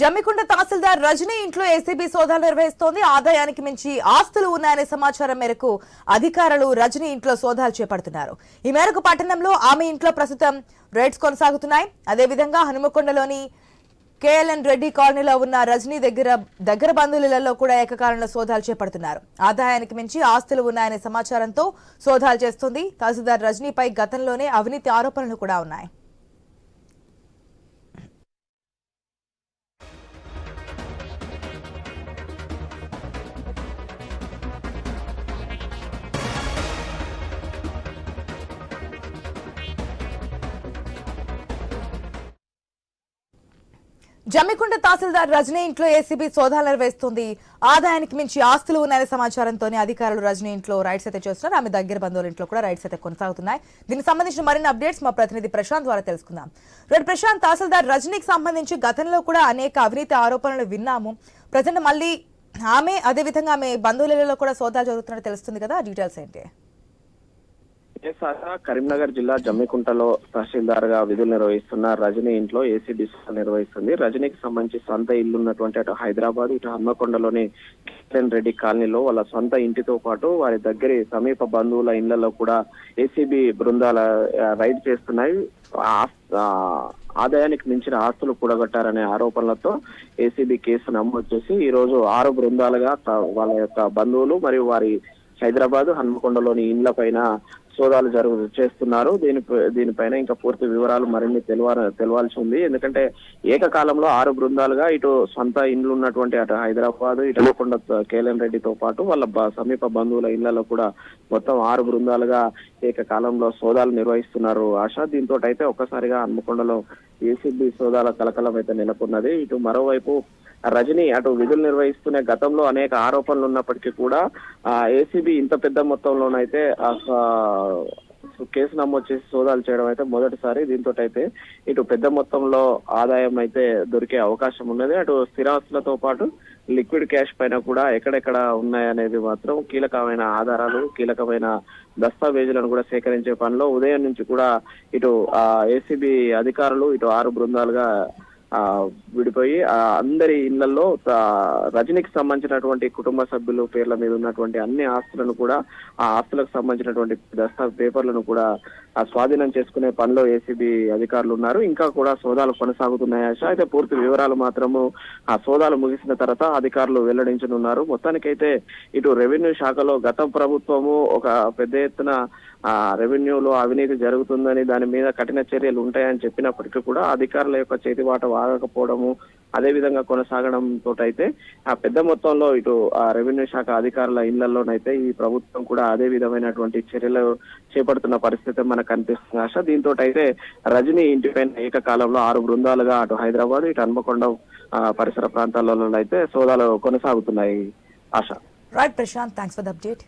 జమ్మికుంట తహసీల్దార్ రజనీ ఇంట్లో ఏసీబీ సోదాలు నిర్వహిస్తోంది. ఆదాయానికి మించి ఆస్తులు ఉన్నాయనే సమాచారం మేరకు అధికారులు రజనీ ఇంట్లో సోదాలు చేపడుతున్నారు. ఈ మేరకు పట్టణంలో ఆమె ఇంట్లో ప్రస్తుతం రైడ్స్ కొనసాగుతున్నాయి. అదేవిధంగా హనుమకొండలోని కేఎల్ఎన్ రెడ్డి కాలనీలో ఉన్న రజనీ దగ్గర దగ్గర బంధువులలో కూడా ఏకకాలంలో సోదాలు చేపడుతున్నారు. ఆదాయానికి మించి ఆస్తులు ఉన్నాయనే సమాచారంతో సోదాలు చేస్తుంది. తహసీల్దార్ రజనీపై గతంలోనే అవినీతి ఆరోపణలు కూడా ఉన్నాయి. జమ్మికుంట తహసీల్దార్ రజనీ ఇంట్లో ఏసీబీ సోదాలు నిర్వహిస్తుంది ఆదాయానికి మించి ఆస్తులు ఉన్నాయనే సమాచారంతోనే అధికారులు రజనీ ఇంట్లో రైడ్స్ అయితే చేస్తున్నారు. ఆమె దగ్గర బంధువుల ఇంట్లో కూడా రైడ్స్ అయితే కొనసాగుతున్నాయి. దీనికి సంబంధించిన మరిన్ని అప్డేట్స్ మా ప్రతినిధి ప్రశాంత్ ద్వారా తెలుసుకుందాం. రెడ్ ప్రశాంత్ తహసీల్దార్ రజనీకి సంబంధించి గతంలో కూడా అనేక అవినీతి ఆరోపణలు విన్నాము. ప్రజెంట్ మళ్ళీ ఆమె అదేవిధంగా ఆమె బంధువులలో కూడా సోదాలు జరుగుతున్నట్టు తెలుస్తుంది కదా. డీటెయిల్స్ ఏంటి? కరీంనగర్ జిల్లా జమ్మికుంటలో తహసీల్దార్గా విధులు నిర్వహిస్తున్న రజనీ ఇంట్లో ఏసీబీ నిర్వహిస్తుంది. రజనీకి సంబంధించి సొంత ఇల్లు ఉన్నటువంటి అటు హైదరాబాద్ ఇటు హన్మకొండలోని కిషన్ రెడ్డి కాలనీలో వాళ్ళ సొంత ఇంటితో పాటు వారి దగ్గర సమీప బంధువుల ఇళ్ళలో కూడా ఏసీబీ బృందాల రైడ్ చేస్తున్నాయి. ఆదాయానికి మించిన ఆస్తులు కూడగట్టారనే ఆరోపణలతో ఏసీబీ కేసు నమోదు చేసి ఈ రోజు ఆరు బృందాలుగా వాళ్ళ యొక్క బంధువులు మరియు వారి హైదరాబాద్ హన్మకొండలోని ఇండ్ల పైన సోదాలు జరుగు చేస్తున్నారు. దీని దీనిపైన ఇంకా పూర్తి వివరాలు మరిన్ని తెలివ తెలవాల్సి ఉంది. ఎందుకంటే ఏకకాలంలో ఆరు బృందాలుగా ఇటు సొంత ఇండ్లు ఉన్నటువంటి అటు హైదరాబాద్ ఇటు హన్మకొండ కేఎల్ఎన్ రెడ్డితో పాటు వాళ్ళ సమీప బంధువుల ఇళ్ళలో కూడా మొత్తం ఆరు బృందాలుగా ఏకకాలంలో సోదాలు నిర్వహిస్తున్నారు ఆశ. దీంతో అయితే ఒక్కసారిగా హన్మకొండలో ఏసీబీ సోదాల కలకలం అయితే నెలకొన్నది. ఇటు మరోవైపు రజనీ అటు విధులు నిర్వహిస్తున్న గతంలో అనేక ఆరోపణలు ఉన్నప్పటికీ కూడా ఆ ఏసీబీ ఇంత పెద్ద మొత్తంలోనైతే ఆ కేసు నమోదు చేసి సోదాలు చేయడం అయితే మొదటిసారి. దీంతో అయితే ఇటు పెద్ద మొత్తంలో ఆదాయం అయితే దొరికే అవకాశం ఉన్నది. అటు స్థిరాస్తులతో పాటు లిక్విడ్ క్యాష్ పైన కూడా ఎక్కడెక్కడ ఉన్నాయనేది మాత్రం కీలకమైన ఆధారాలు కీలకమైన దస్తావేజులను కూడా సేకరించే పనిలో ఉదయం నుంచి కూడా ఇటు ఆ ఏసీబీ అధికారులు ఇటు ఆరు బృందాలుగా విడిపోయి అందరి ఇళ్ళలో రజనీకి సంబంధించినటువంటి కుటుంబ సభ్యులు పేర్ల మీద ఉన్నటువంటి అన్ని ఆస్తులను కూడా ఆ ఆస్తులకు సంబంధించినటువంటి దస్తా పేపర్లను కూడా స్వాధీనం చేసుకునే పనిలో ఏసీబీ అధికారులు ఉన్నారు. ఇంకా కూడా సోదాలు కొనసాగుతున్నాయి ఆశ. అయితే పూర్తి వివరాలు మాత్రము ఆ సోదాలు ముగిసిన తర్వాత అధికారులు వెల్లడించనున్నారు. మొత్తానికైతే ఇటు రెవెన్యూ శాఖలో గత ప్రభుత్వము ఒక పెద్ద ఎత్తున రెవెన్యూలో అవినీతి జరుగుతుందని దాని మీద కఠిన చర్యలు ఉంటాయని చెప్పినప్పటికీ కూడా అధికారుల యొక్క చేతిబాట వాగకపోవడము అదే విధంగా కొనసాగడంతో అయితే ఆ పెద్ద మొత్తంలో ఇటు ఆ రెవెన్యూ శాఖ అధికారుల ఇళ్ళలోనైతే ఈ ప్రభుత్వం కూడా అదే విధమైనటువంటి చర్యలు చేపడుతున్న పరిస్థితి మనకు కనిపిస్తుంది. ఆశ దీంతో అయితే రజనీ ఇంటిపైన ఏకకాలంలో ఆరు బృందాలుగా అటు హైదరాబాద్ ఇటు హన్మకొండ పరిసర ప్రాంతాలలో అయితే సోదాలు కొనసాగుతున్నాయి. ఆశ. Right Prashant thanks for the update